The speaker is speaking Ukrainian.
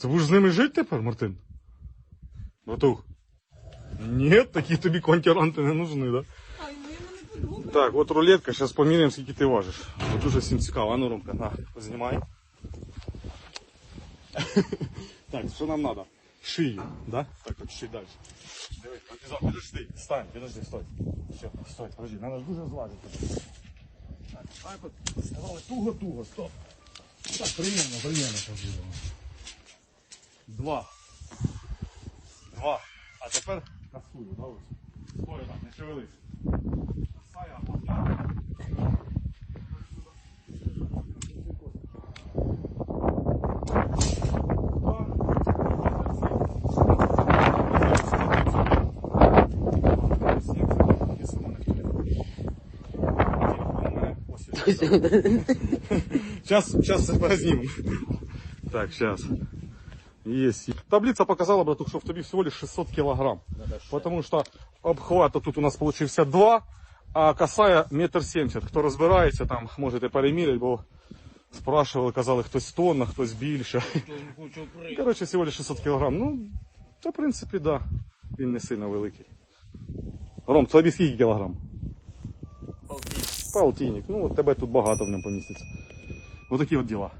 Це будеш з ними жити тепер, Мартин? Братух? Ні, такі тобі контіранти не нужны, да? Ай, ну йому не подобається. Так, от рулетка, зараз поміряємо, скільки ти важиш. Бо дуже всім цікаво. А ну, Ромка, на, познімай. так, що нам треба? Шию, да? Так, от чуть далі. Дивись, подожди, стань, подожди, стой. Все, стой, подожди, треба дуже злазити. Так, так от, туго-туго, стоп. Так, приємно, приємно буде. Два. Два. А тепер касую, да, ось. Стой, так, не шевелись. Одна. Сейчас, сейчас познімемо. Так, сейчас. Есть. Таблица показала, братух, что в тобі всего лишь 600 килограмм. Потому что обхвата тут у нас получився 2, а касая метр семьдесят. Хто розбирається, там можете переміряти, бо спрашивали, казали, хтось тонна, хтось більше. Коротше, всього лишь 600 килограмм. Ну, то в принципі, да. Він не сильно великий. Ром, тобі скільки кілограм? Полтинник. Ну, от тебе тут багато в ньому поміститься. Отакі от діла.